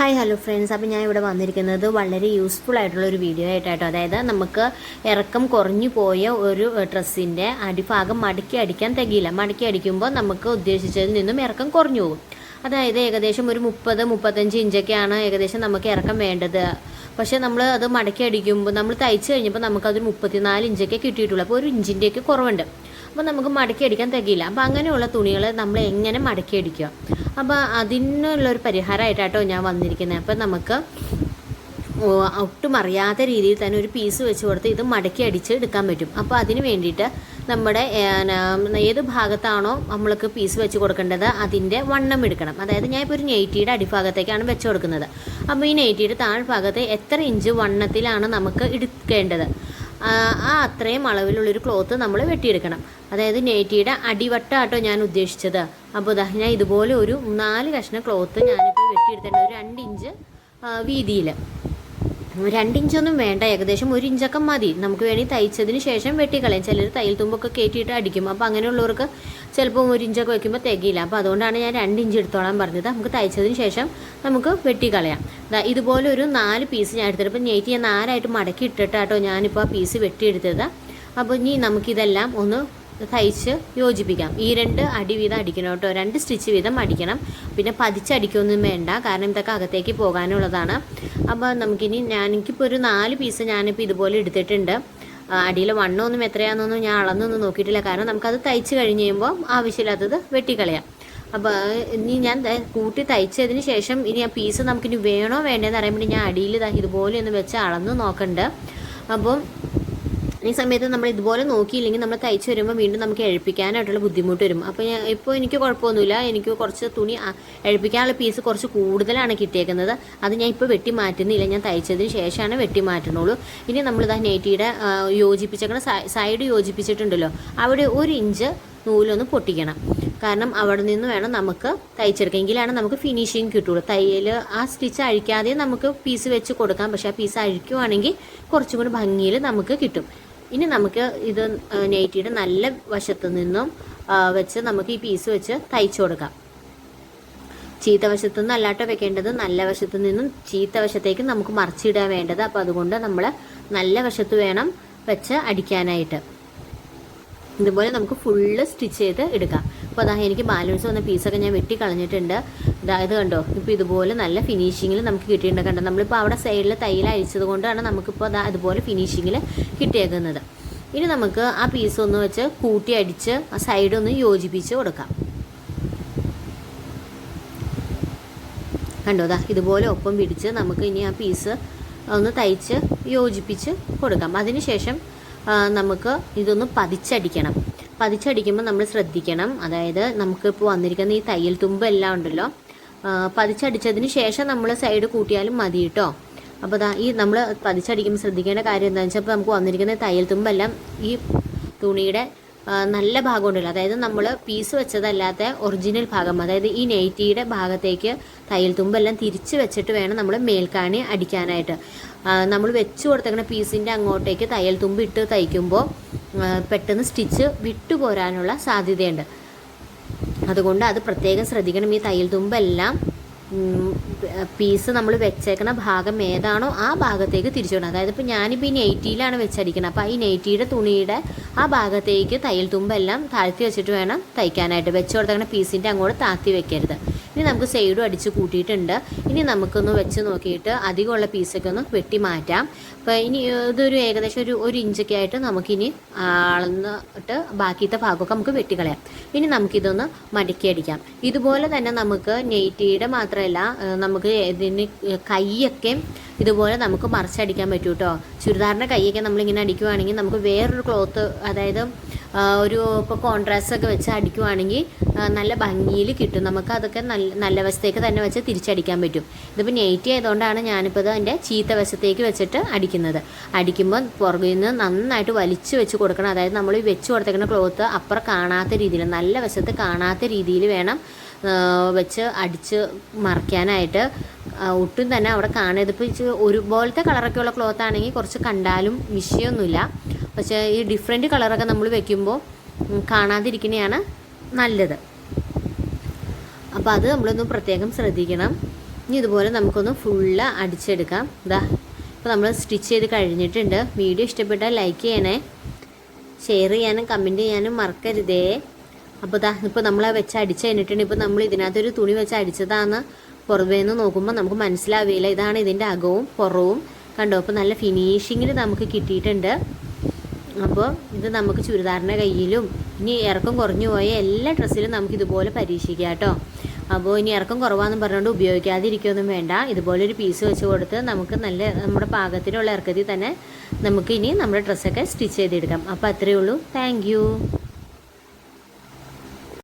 Hi hello friends അപ്പോൾ ഞാൻ ഇവിടെ വന്നിരിക്കുന്നത് വളരെ യൂസ്ഫുൾ ആയിട്ടുള്ള ഒരു വീഡിയോ ആയിട്ടോ അതായത് നമുക്ക് ഇറക്കം കുറഞ്ഞു പോയ ഒരു ഡ്രസ്സിന്റെ അടിഭാഗം മടക്കി അടിക്കാൻ തികയില്ല. മടക്കി അടിക്കുമ്പോൾ നമുക്ക് ഉദ്ദേശിച്ചതിൽ നിന്നും ഇറക്കം കുറഞ്ഞു പോകും. അതായത് ഏകദേശം ഒരു മുപ്പത് മുപ്പത്തഞ്ച് ഇഞ്ചൊക്കെയാണ് ഏകദേശം നമുക്ക് ഇറക്കം വേണ്ടത്. പക്ഷേ നമ്മൾ അത് മടക്കി അടിക്കുമ്പോൾ നമ്മൾ തയ്ച്ചു കഴിഞ്ഞപ്പോൾ നമുക്കതൊരു മുപ്പത്തിനാല് ഇഞ്ചൊക്കെ കിട്ടിയിട്ടുള്ളൂ. അപ്പോൾ ഒരു ഇഞ്ചിന്റെയൊക്കെ കുറവുണ്ട്. അപ്പോൾ നമുക്ക് മടക്കി അടിക്കാൻ തികയില്ല. അപ്പോൾ അങ്ങനെയുള്ള തുണികൾ നമ്മൾ എങ്ങനെ മടക്കി അടിക്കുക? അപ്പോൾ അതിനുള്ളൊരു പരിഹാരമായിട്ടാട്ടോ ഞാൻ വന്നിരിക്കുന്നത് അപ്പോൾ നമുക്ക് ഒട്ടും അറിയാത്ത രീതിയിൽ തന്നെ ഒരു പീസ് വെച്ച് കൊടുത്ത് ഇത് മടക്കി അടിച്ച് എടുക്കാൻ പറ്റും. അപ്പോൾ അതിന് വേണ്ടിയിട്ട് നമ്മുടെ ഏത് ഭാഗത്താണോ നമ്മൾക്ക് പീസ് വെച്ച് കൊടുക്കേണ്ടത് അതിന്റെ വണ്ണം എടുക്കണം. അതായത് ഞാൻ ഇപ്പോൾ ഒരു നെയ്റ്റിയുടെ അടിഭാഗത്തേക്കാണ് വെച്ച് കൊടുക്കുന്നത്. അപ്പോൾ ഈ നെയ്റ്റിയുടെ താഴ്ഭാഗത്ത് എത്ര ഇഞ്ച് വണ്ണത്തിലാണ് നമുക്ക് എടുക്കേണ്ടത്? ആ അത്രയും അളവിലുള്ളൊരു ക്ലോത്ത് നമ്മൾ വെട്ടിയെടുക്കണം. അതായത് നെയ്റ്റിയുടെ അടിവട്ടാട്ടോ ഞാൻ ഉദ്ദേശിച്ചത്. അപ്പോൾ ഇതാ ഞാൻ ഇതുപോലെ ഒരു നാല് കഷ്ണം ക്ലോത്ത് ഞാനിപ്പോൾ വെട്ടിയെടുത്തിട്ടുണ്ട്. ഒരു രണ്ട് ഇഞ്ച് വീതിയിൽ രണ്ടിഞ്ചൊന്നും വേണ്ട. ഏകദേശം ഒരു ഇഞ്ചൊക്കെ മതി. നമുക്ക് വേണ്ടി തയ്ച്ചതിന് ശേഷം വെട്ടിക്കളയാം. ചിലർ തയ്യൽ തുമ്പൊക്കെ കയറ്റിയിട്ട് അടിക്കും. അപ്പോൾ അങ്ങനെയുള്ളവർക്ക് ചിലപ്പോൾ ഒരു ഇഞ്ചൊക്കെ വയ്ക്കുമ്പോൾ തികയില്ല. അപ്പോൾ അതുകൊണ്ടാണ് ഞാൻ രണ്ട് ഇഞ്ച് എടുത്തോളാൻ പറഞ്ഞത്. നമുക്ക് തയ്ച്ചതിന് ശേഷം നമുക്ക് വെട്ടിക്കളയാം. ഇതുപോലെ ഒരു നാല് പീസ് ഞാൻ എടുത്തിട്ട് ഇപ്പം നെയ്റ്റ് ഞാൻ നാലായിട്ട് മടക്കി ഇട്ടിട്ടാട്ടോ ഞാനിപ്പോൾ ആ പീസ് വെട്ടിയെടുത്തത്. അപ്പോൾ ഇനി നമുക്കിതെല്ലാം ഒന്ന് തയ്ച്ച് യോജിപ്പിക്കാം ഈ രണ്ട് അടി വീതം അടിക്കണം കേട്ടോ. രണ്ട് സ്റ്റിച്ച് വീതം അടിക്കണം. പിന്നെ പതിച്ചടിക്കൊന്നും വേണ്ട. കാരണം ഇതൊക്കെ അകത്തേക്ക് പോകാനുള്ളതാണ്. അപ്പോൾ നമുക്കിനി ഞാൻ എനിക്കിപ്പോൾ ഒരു നാല് പീസ് ഞാനിപ്പോൾ ഇതുപോലെ എടുത്തിട്ടുണ്ട്. അടിയിൽ വണ്ണമൊന്നും എത്രയാണെന്നൊന്നും ഞാൻ അളന്നൊന്നും നോക്കിയിട്ടില്ല. കാരണം നമുക്കത് തയ്ച്ച് കഴിഞ്ഞ് കഴിയുമ്പോൾ ആവശ്യമില്ലാത്തത് വെട്ടിക്കളയാം. അപ്പോൾ ഇനി ഞാൻ കൂട്ടി തയ്ച്ചതിന് ശേഷം ഇനി ആ പീസ് നമുക്കിനി വേണോ വേണ്ടതെന്ന് അറിയാൻ വേണ്ടി ഞാൻ അടിയിൽ ഇതുപോലെ ഒന്ന് വെച്ച് അളന്ന് നോക്കണ്ട്. അപ്പം ഈ സമയത്ത് നമ്മൾ ഇതുപോലെ നോക്കിയില്ലെങ്കിൽ നമ്മൾ തയ്ച്ച് വരുമ്പോൾ വീണ്ടും നമുക്ക് എഴുപ്പിക്കാനായിട്ടുള്ള ബുദ്ധിമുട്ട് വരും. അപ്പോൾ ഞാൻ ഇപ്പോൾ എനിക്ക് കുഴപ്പമൊന്നുമില്ല. എനിക്ക് കുറച്ച് തുണി എഴുപ്പിക്കാനുള്ള പീസ് കുറച്ച് കൂടുതലാണ് കിട്ടിയേക്കുന്നത്. അത് ഞാൻ ഇപ്പോൾ വെട്ടി മാറ്റുന്നില്ല. ഞാൻ തയ്ച്ചതിന് ശേഷമാണ് വെട്ടി മാറ്റുന്നുള്ളൂ. ഇനി നമ്മൾ ഇതാ നെറ്റിയുടെ യോജിപ്പിച്ചേക്കണ സൈഡ് യോജിപ്പിച്ചിട്ടുണ്ടല്ലോ. അവിടെ ഒരു ഇഞ്ച് നൂലൊന്ന് പൊട്ടിക്കണം. കാരണം അവിടെ നിന്ന് വേണം നമുക്ക് തയ്ച്ചെടുക്കാം എങ്കിലാണ് നമുക്ക് ഫിനിഷിങ് കിട്ടുള്ളൂ. തയ്യൽ ആ സ്റ്റിച്ച് അഴിക്കാതെ നമുക്ക് പീസ് വെച്ച് കൊടുക്കാം. പക്ഷേ ആ പീസ് അഴിക്കുവാണെങ്കിൽ കുറച്ചും കൂടി ഭംഗിയിൽ നമുക്ക് കിട്ടും. ഇനി നമുക്ക് ഇത് നെയ്റ്റിയുടെ നല്ല വശത്ത് നിന്നും വെച്ച് നമുക്ക് ഈ പീസ് വെച്ച് തയ്ച്ചു കൊടുക്കാം. ചീത്ത വശത്തു നിന്ന് അല്ലാട്ടോ വെക്കേണ്ടത്. നല്ല വശത്തു നിന്നും ചീത്ത വശത്തേക്ക് നമുക്ക് മറിച്ചിടാൻ വേണ്ടത്. അപ്പോൾ അതുകൊണ്ട് നമ്മൾ നല്ല വശത്ത് വേണം വെച്ച് അടിക്കാനായിട്ട്. ഇതുപോലെ നമുക്ക് ഫുള്ള് സ്റ്റിച്ച് ചെയ്ത് എടുക്കാം. അപ്പോൾ അതാ എനിക്ക് ബാലൻസ് വന്ന പീസൊക്കെ ഞാൻ വെട്ടി കളഞ്ഞിട്ടുണ്ട് അതായത് കണ്ടോ? ഇപ്പോൾ ഇതുപോലെ നല്ല ഫിനിഷിങ്ങിൽ നമുക്ക് കിട്ടിയിട്ടുണ്ട് കണ്ടോ? നമ്മളിപ്പോൾ അവിടെ സൈഡിൽ തയ്യൽ അഴിച്ചത് കൊണ്ടാണ് നമുക്കിപ്പോൾ അതാ ഇതുപോലെ ഫിനിഷിങ്ങിൽ കിട്ടിയേക്കുന്നത്. ഇനി നമുക്ക് ആ പീസ് ഒന്ന് വെച്ച് കൂട്ടി അടിച്ച് ആ സൈഡൊന്ന് യോജിപ്പിച്ച് കൊടുക്കാം. കണ്ടോ? ദാ ഇതുപോലെ ഒപ്പം പിടിച്ച് നമുക്ക് ഇനി ആ പീസ് ഒന്ന് തയ്ച്ച് യോജിപ്പിച്ച് കൊടുക്കാം. അതിനുശേഷം നമുക്ക് ഇതൊന്ന് പതിച്ചടിക്കണം. പതിച്ചടിക്കുമ്പോൾ നമ്മൾ ശ്രദ്ധിക്കണം. അതായത് നമുക്ക് നമുക്കിപ്പോൾ വന്നിരിക്കുന്ന ഈ തയ്യൽ തുമ്പ് എല്ലാം ഉണ്ടല്ലോ പതിച്ചടിച്ചതിന് ശേഷം നമ്മൾ സൈഡ് കൂട്ടിയാലും മതി കേട്ടോ അപ്പോൾ ദാ ഈ നമ്മൾ പതിച്ചടിക്കുമ്പോൾ ശ്രദ്ധിക്കേണ്ട കാര്യം എന്താണെന്ന് വെച്ചാൽ ഇപ്പോൾ നമുക്ക് വന്നിരിക്കുന്ന തയ്യൽ തുമ്പെല്ലാം ഈ തുണിയുടെ നല്ല ഭാഗം ഉണ്ടല്ലോ അതായത് നമ്മൾ പീസ് വെച്ചതല്ലാത്ത ഒറിജിനൽ ഭാഗം അതായത് ഈ നെയ്റ്റിയുടെ ഭാഗത്തേക്ക് തയ്യൽ തുമ്പെല്ലാം തിരിച്ച് വെച്ചിട്ട് വേണം നമ്മൾ മേൽക്കാണി അടിക്കാനായിട്ട്. നമ്മൾ വെച്ച് കൊടുത്തേക്കുന്ന പീസിന്റെ അങ്ങോട്ടേക്ക് തയ്യൽ തുമ്പ് ഇട്ട് തയ്ക്കുമ്പോൾ പെട്ടെന്ന് സ്റ്റിച്ച് വിട്ടുപോരാനുള്ള സാധ്യതയുണ്ട്. അതുകൊണ്ട് അത് പ്രത്യേകം ശ്രദ്ധിക്കണം. ഈ തയ്യൽ തുമ്പെല്ലാം പീസ് നമ്മൾ വെച്ചേക്കുന്ന ഭാഗം ഏതാണോ ആ ഭാഗത്തേക്ക് തിരിച്ചു വിടണം. അതായത് ഇപ്പോൾ ഞാനിപ്പോൾ ഈ നെയ്റ്റിയിലാണ് വെച്ചടിക്കുന്നത് അപ്പോൾ ഈ നെയ്റ്റിയുടെ തുണിയുടെ ആ ഭാഗത്തേക്ക് തയ്യൽ തുമ്പെല്ലാം താഴ്ത്തി വെച്ചിട്ട് വേണം തയ്ക്കാനായിട്ട്. വെച്ച് കൊടുത്തേക്കണ പീസിന്റെ അങ്ങോട്ട് താഴ്ത്തി വെക്കരുത്. ഇനി നമുക്ക് സൈഡും അടിച്ച് കൂട്ടിയിട്ടുണ്ട്. ഇനി നമുക്കൊന്ന് വെച്ച് നോക്കിയിട്ട് അധികമുള്ള പീസൊക്കെ ഒന്ന് വെട്ടി മാറ്റാം. അപ്പോൾ ഇനി ഇതൊരു ഏകദേശം ഒരു ഒരു ഇഞ്ചൊക്കെ ആയിട്ട് നമുക്കിനി അളന്നിട്ട് ബാക്കിയത്തെ ഭാഗമൊക്കെ നമുക്ക് വെട്ടിക്കളയാം. ഇനി നമുക്കിതൊന്ന് മടക്കി അടിക്കാം. ഇതുപോലെ തന്നെ നമുക്ക് നെയ്റ്റിയുടെ മാത്രമല്ല നമുക്ക് ഇതിന് കൈയൊക്കെ ഇതുപോലെ നമുക്ക് മറിച്ചടിക്കാൻ പറ്റും കേട്ടോ ചുരിദാറിന്റെ കൈയൊക്കെ നമ്മളിങ്ങനെ അടിക്കുവാണെങ്കിൽ നമുക്ക് വേറൊരു ക്ലോത്ത് അതായത് ഒരു ഇപ്പോൾ കോൺട്രാസ്റ്റ് ഒക്കെ വെച്ച് അടിക്കുവാണെങ്കിൽ നല്ല ഭംഗിയിൽ കിട്ടും. നമുക്ക് അതൊക്കെ നല്ല നല്ല വശത്തേക്ക് തന്നെ വെച്ച് തിരിച്ചടിക്കാൻ പറ്റും. ഇതിപ്പോൾ നെയ്റ്റി ആയതുകൊണ്ടാണ് ഞാനിപ്പോൾ ഇത് എന്റെ ചീത്ത വശത്തേക്ക് വെച്ചിട്ട് അടിക്കുന്നത്. അടിക്കുമ്പോൾ പുറകിൽ നിന്ന് നന്നായിട്ട് വലിച്ചു വെച്ച് കൊടുക്കണം. അതായത് നമ്മൾ വെച്ച് കൊടുത്തേക്കുന്ന ക്ലോത്ത് അപ്പുറം കാണാത്ത രീതിയിൽ നല്ല വശത്ത് കാണാത്ത രീതിയിൽ വേണം വെച്ച് അടിച്ച് മറയ്ക്കാനായിട്ട് ആ, ഒട്ടും തന്നെ അവിടെ കാണുക ഇതിപ്പോൾ ഒരുപോലത്തെ കളറൊക്കെയുള്ള ക്ലോത്ത് ആണെങ്കിൽ കുറച്ച് കണ്ടാലും വിഷയമൊന്നുമില്ല പക്ഷേ ഈ ഡിഫറെന്റ് കളറൊക്കെ നമ്മൾ വെക്കുമ്പോൾ കാണാതിരിക്കുന്നതാണ് നല്ലത്. അപ്പോൾ അത് നമ്മളൊന്ന് പ്രത്യേകം ശ്രദ്ധിക്കണം. ഇനി ഇതുപോലെ നമുക്കൊന്ന് ഫുള്ള് അടിച്ചെടുക്കാം. ഇതാ ഇപ്പോൾ നമ്മൾ സ്റ്റിച്ച് ചെയ്ത് കഴിഞ്ഞിട്ടുണ്ട്. വീഡിയോ ഇഷ്ടപ്പെട്ടാൽ ലൈക്ക് ചെയ്യണേ. ഷെയർ ചെയ്യാനും കമന്റ് ചെയ്യാനും മറക്കരുതേ. അപ്പോൾ ഇതാ ഇപ്പോൾ നമ്മൾ വെച്ച് അടിച്ച് കഴിഞ്ഞിട്ടുണ്ട്. ഇപ്പോൾ നമ്മൾ ഇതിനകത്തൊരു തുണി വെച്ച് അടിച്ചതാന്ന് പുറമേ നിന്ന് നോക്കുമ്പോൾ നമുക്ക് മനസ്സിലാവില്ല. ഇതാണ് ഇതിന്റെ അകവും പുറവും. കണ്ടോ? അപ്പോൾ നല്ല ഫിനിഷിങ്ങിൽ നമുക്ക് കിട്ടിയിട്ടുണ്ട്. അപ്പോൾ ഇത് നമുക്ക് ചുരിദാറിന്റെ കയ്യിലും ഇനി ഇറക്കം കുറഞ്ഞു പോയ എല്ലാ ഡ്രസ്സിലും നമുക്ക് ഇതുപോലെ പരീക്ഷിക്കാം കേട്ടോ. അപ്പോൾ ഇനി ഇറക്കം കുറവാന്ന് പറഞ്ഞുകൊണ്ട് ഉപയോഗിക്കാതിരിക്കുകയൊന്നും വേണ്ട. ഇതുപോലെ ഒരു പീസ് വെച്ച് കൊടുത്ത് നമുക്ക് നല്ല നമ്മുടെ പാകത്തിലുള്ള ഇറക്കത്തിൽ തന്നെ നമുക്ക് ഇനി നമ്മുടെ ഡ്രസ്സൊക്കെ സ്റ്റിച്ച് ചെയ്തെടുക്കാം. അപ്പോൾ അത്രയേ ഉള്ളൂ. താങ്ക്